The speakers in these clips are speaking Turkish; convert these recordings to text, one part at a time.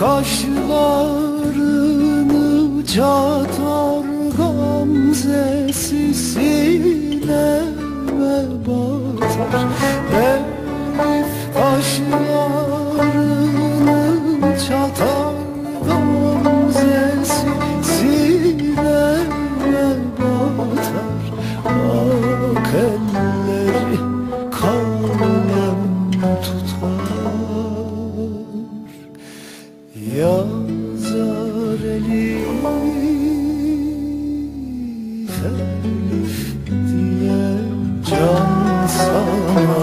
kaşlarını çatar gamzesi sineme batar. Elif kaşlarını çatar gamzesi sineme batar. Ak elleri kalem tutar Yazar elif elif diye can sana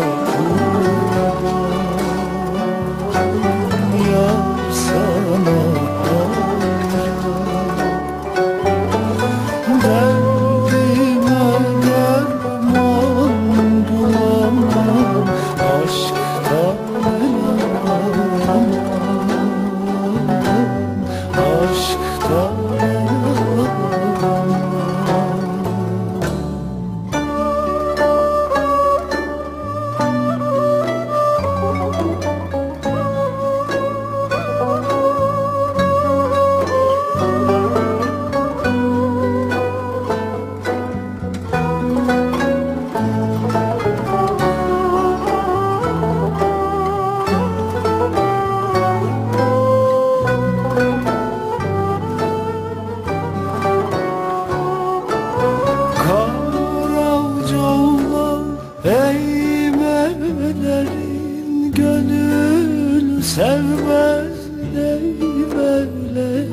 sevmez neymeler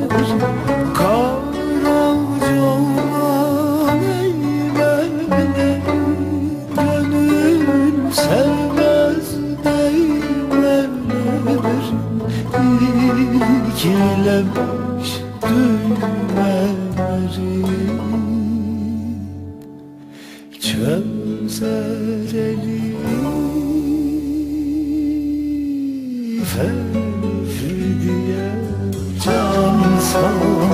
Karavcağlar eğmelerin Gönül sevmez neymeler İkilemiş düğmeleri. Çözer sana